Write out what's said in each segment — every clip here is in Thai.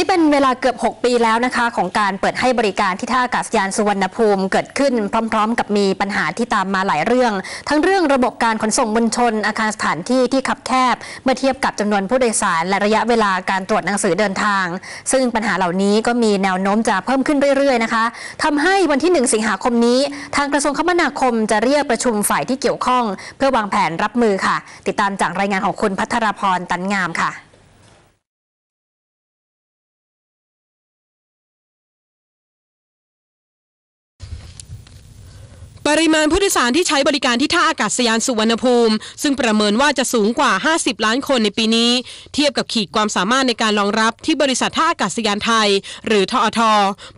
นี่เป็นเวลาเกือบ 6 ปีแล้วนะคะ ของการเปิดให้บริการที่ท่าอากาศยานสุวรรณภูมิเกิดขึ้นพร้อม ๆ กับมีปัญหาที่ตามมาหลายเรื่อง ทั้งเรื่องระบบการขนส่งมวลชน อาคารสถานที่ที่คับแคบ เมื่อเทียบกับจำนวนผู้โดยสาร และระยะเวลาการตรวจหนังสือเดินทาง ซึ่งปัญหาเหล่านี้ก็มีแนวโน้มจะเพิ่มขึ้นเรื่อยๆนะคะทำให้วันที่ 1 สิงหาคมนี้ ทางกระทรวงคมนาคมจะเรียกประชุมฝ่ายที่เกี่ยวข้อง เพื่อวางแผนรับมือค่ะ ติดตามจากรายงานของคุณพัทรพรตันงามค่ะ ปริมาณผู้โดยสารที่ใช้บริการที่ท่าอากาศยานสุวรรณภูมิ ซึ่งประเมินว่าจะสูงกว่า 50 ล้านคนในปีนี้ เทียบกับขีดความสามารถในการรองรับที่บริษัทท่าอากาศยานไทย หรือทอท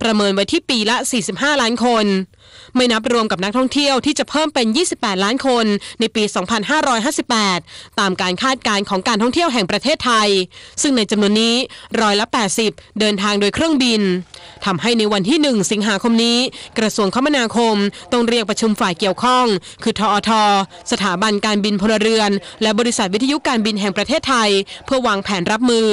ประเมินไว้ที่ปีละ 45 ล้านคน ไม่นับรวมกับนักท่องเที่ยวที่จะเพิ่มเป็น 28 ล้านคนในปี 2558 ตามการคาดการณ์ของการท่องเที่ยวแห่งประเทศไทย ซึ่งในจำนวนนี้ร้อยละ 80 เดินทางโดยเครื่องบินทำให้ในวันที่ 1 สิงหาคมนี้ กระทรวงคมนาคมต้องเรียกประชุมฝ่ายเกี่ยวข้อง คือทอท สถาบันการบินพลเรือน และบริษัทวิทยุการบินแห่งประเทศไทย เพื่อวางแผนรับมือ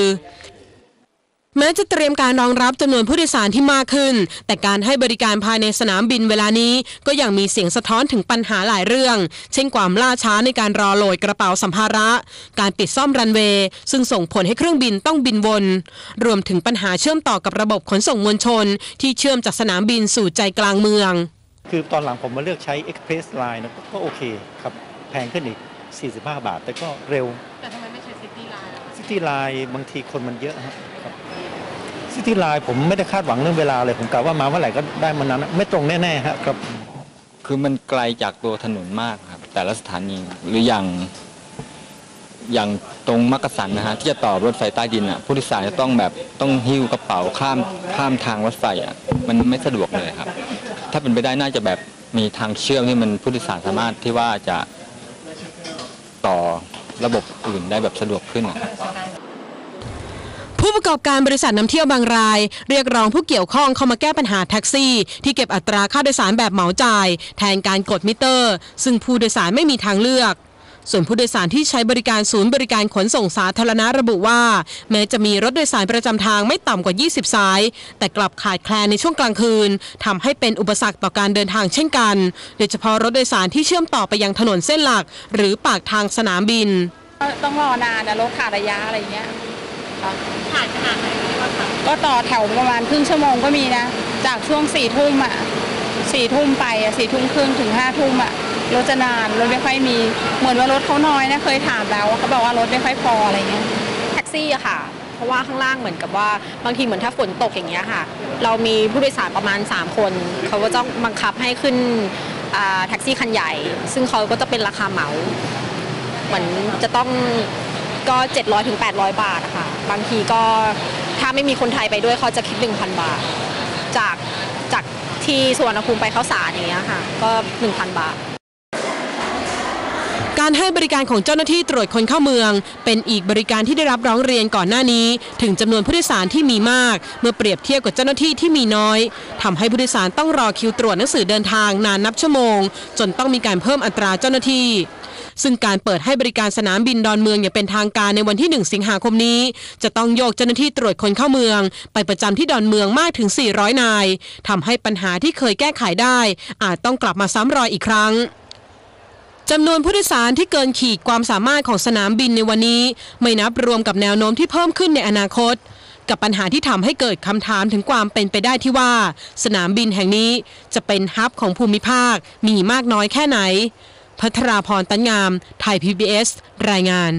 แม้จะเตรียมการรองรับจำนวนผู้โดยสารที่มากขึ้น แต่การให้บริการภายในสนามบินเวลานี้ก็ยังมีเสียงสะท้อนถึงปัญหาหลายเรื่อง เช่นความล่าช้าในการรอโหลดกระเป๋าสัมภาระ การปิดซ่อมรันเวย์ซึ่งส่งผลให้เครื่องบินต้องบินวน รวมถึงปัญหาเชื่อมต่อกับระบบขนส่งมวลชน ที่เชื่อมจากสนามบินสู่ใจกลางเมือง คือตอนหลังผมมาเลือกใช้ Express Line นะก็โอเคครับ แพงขึ้นอีก 45 บาท แต่ก็เร็ว แต่ทำไมไม่ใช้ซิตี้ไลน์ City Line บางทีคนมันเยอะครับ City Line ผมไม่ได้คาดหวังเรื่องเวลาเลย ผมกะว่ามาเมื่อไหร่ก็ได้มันนั้น ไม่ตรงแน่ๆฮะครับ คือมันไกลจากตัวถนนมากครับ แต่ละสถานีหรืออย่างอย่างตรงมักกะสันนะฮะที่จะต่อรถไฟใต้ดินอะผู้โดยสารจะต้องแบบต้องหิ้วกระเป๋าข้ามข้ามทางรถไฟอะมันไม่สะดวกเลยครับ ถ้าเป็นไปได้น่าจะแบบมีทางเชื่อมที่มันผู้โดยสารสามารถที่ว่าจะต่อระบบอื่นได้แบบสะดวกขึ้นอะผู้ประกอบการบริษัทนำเที่ยวบางราย เรียกร้องผู้เกี่ยวข้องเข้ามาแก้ปัญหาแท็กซี่ ที่เก็บอัตราค่าโดยสารแบบเหมาจ่าย แทนการกดมิเตอร์ ซึ่งผู้โดยสารไม่มีทางเลือก ส่วนผู้โดยสารที่ใช้บริการศูนย์บริการขนส่งสาธารณะระบุว่า แม้จะมีรถโดยสารประจำทางไม่ต่ำกว่า 20 สาย แต่กลับขาดแคลนในช่วงกลางคืนทำให้เป็นอุปสรรคต่อการเดินทางเช่นกัน โดยเฉพาะรถโดยสารที่เชื่อมต่อไปยังถนนเส้นหลัก หรือปากทางสนามบิน ต้องรอนานนะรถขาดระยะอะไรเงี้ยขาดขนาดไหนว่าคะก็ต่อแถวประมาณครึ่งชั่วโมงก็มีนะ จากช่วงสี่ทุ่มอะ สี่ทุ่มไปอะสี่ทุ่มครึ่งถึงห้าทุ่มอะรถจะนานรถไม่ค่อยมี เหมือนว่ารถเขาน้อยนะเคยถามแล้วเขาบอกว่ารถไม่ค่อยพออะไรเงี้ยแท็กซี่อะค่ะ เพราะว่าข้างล่างเหมือนกับว่าบางทีเหมือนถ้าฝนตกอย่างเงี้ยค่ะ เรามีผู้โดยสารประมาณ 3 คน เขาก็ต้องบังคับให้ขึ้นแท็กซี่คันใหญ่ ซึ่งเขาก็จะเป็นราคาเหมาเหมือนจะต้องก็ 700ถึง800 บาทค่ะ บางทีก็ถ้าไม่มีคนไทยไปด้วยเขาจะคิด 1,000 บาทจากจาก ที่สวนภูมิไปเข้าสารอย่างเงี้ยค่ะ ก็ 1,000 บาท การให้บริการของเจ้าหน้าที่ตรวจคนเข้าเมือง เป็นอีกบริการที่ได้รับร้องเรียนก่อนหน้านี้ ถึงจำนวนผู้โดยสารที่มีมาก เมื่อเปรียบเทียบกับเจ้าหน้าที่ที่มีน้อยทำให้ผู้โดยสารต้องรอคิวตรวจหนังสือเดินทางนานนับชั่วโมง จนต้องมีการเพิ่มอัตราเจ้าหน้าที่ ซึ่งการเปิดให้บริการสนามบินดอนเมืองอย่างเป็นทางการในวันที่ 1 สิงหาคมนี้ จะต้องโยกเจ้าหน้าที่ตรวจคนเข้าเมือง ไปประจำที่ดอนเมืองมากถึง 400 นายทำให้ปัญหาที่เคยแก้ไขได้ อาจต้องกลับมาซ้ำรอยอีกครั้งจำนวนผู้โดยสารที่เกินขีดความสามารถของสนามบินในวันนี้ ไม่นับรวมกับแนวโน้มที่เพิ่มขึ้นในอนาคต กับปัญหาที่ทำให้เกิดคำถามถึงความเป็นไปได้ที่ว่า สนามบินแห่งนี้จะเป็นฮับของภูมิภาคมีมากน้อยแค่ไหน พัทราพรตันงาม ไทย PBS รายงาน